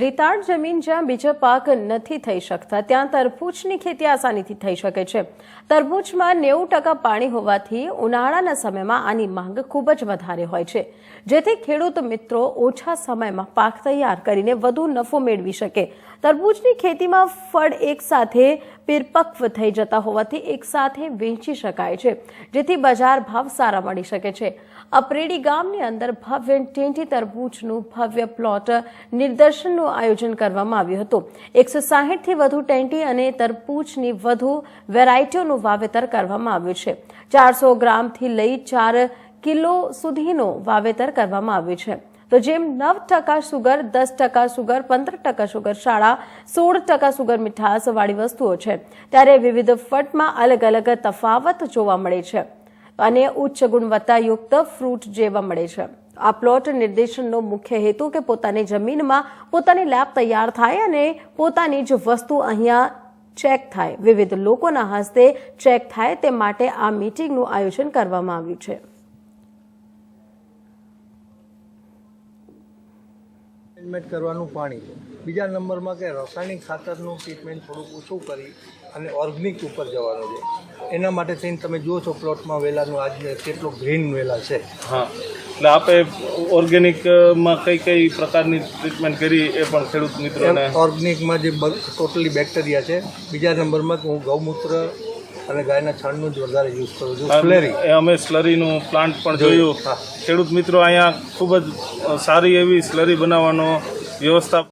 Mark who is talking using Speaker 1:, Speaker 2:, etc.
Speaker 1: રેતાળ જમીન જ્યાં બીજો પાક નથી થઈ શકતા, ત્યાં તરબૂચની ખેતી આસાનીથી થઈ શકે છે. તરબૂચમાં નેવું ટકા પાણી હોવાથી ઉનાળાના સમયમાં આની માંગ ખૂબ જ વધારે હોય છે. જેથી ખેડૂત મિત્રો ઓછા સમયમાં પાક તૈયાર કરીને વધુ નફો મેળવી શકે. તરબૂચની ખેતીમાં ફળ એકસાથે પરિપક્વ થઈ જતા હોવાથી એકસાથે વેચી શકાય છે, જેથી બજાર ભાવ સારા મળી શકે છે. અપરેડી ગામની અંદર ભવ્ય ટેન્ટી તરબૂચનું ભવ્ય પ્લોટ નિદર્શનનું આયોજન કરવામાં આવ્યું હતું. એકસો સાહીઠથી વધુ ટેન્ટી અને તરબૂચની વધુ વેરાયટીઓનું વાવેતર કરવામાં આવ્યું છે. ચારસો ગ્રામથી લઈ ચાર કિલો સુધીનું વાવેતર કરવામાં આવ્યું છે. તો જેમ નવ ટકા સુગર, દસ ટકા સુગર, પંદર ટકા સુગર શાળા, સોળ ટકા સુગર મીઠાશવાળી વસ્તુઓ છે. ત્યારે વિવિધ ફટમાં અલગ અલગ તફાવત જોવા મળે છે. અને ઉચ્ચ ગુણવત્તાયુક્ત ફ્રૂટ જેવા મળે છે. આ પ્લોટ નિર્દેશનનો મુખ્ય હેતુ કે પોતાની જમીનમાં પોતાની લેબ તૈયાર થાય અને પોતાની જ વસ્તુ અહીંયા ચેક થાય. વિવિધ લોકોના હસ્તે ચેક થાય તે માટે આ મીટિંગનું આયોજન કરવામાં આવ્યું છે.
Speaker 2: મેનેજમેન્ટ કરવાનું પાણી બીજા નંબરમાં કે રાસાયણિક ખાતરનું ટ્રીટમેન્ટ થોડુંક ઓછું કરી અને ઓર્ગેનિક ઉપર જવાનું છે એના માટે થઈને તમે જુઓ છો પ્લોટમાં વેલાનું આજે કેટલો ગ્રીન વેલા છે.
Speaker 3: હા. એટલે આપે ઓર્ગેનિકમાં કઈ કઈ પ્રકારની ટ્રીટમેન્ટ કરી એ પણ ખેડૂત મિત્રોને?
Speaker 2: ઓર્ગેનિકમાં જે ટોટલી બેક્ટેરિયા છે. બીજા નંબરમાં કે હું ગૌમૂત્ર અને ગાયના છાણનું જ વધારે યુઝ કરું છું. સ્લેરી
Speaker 3: એ અમે સ્લરીનું પ્લાન્ટ પણ જોયું. ખેડૂત મિત્રો અહીંયા ખૂબ જ સારી એવી સ્લરી બનાવવાનો વ્યવસ્થા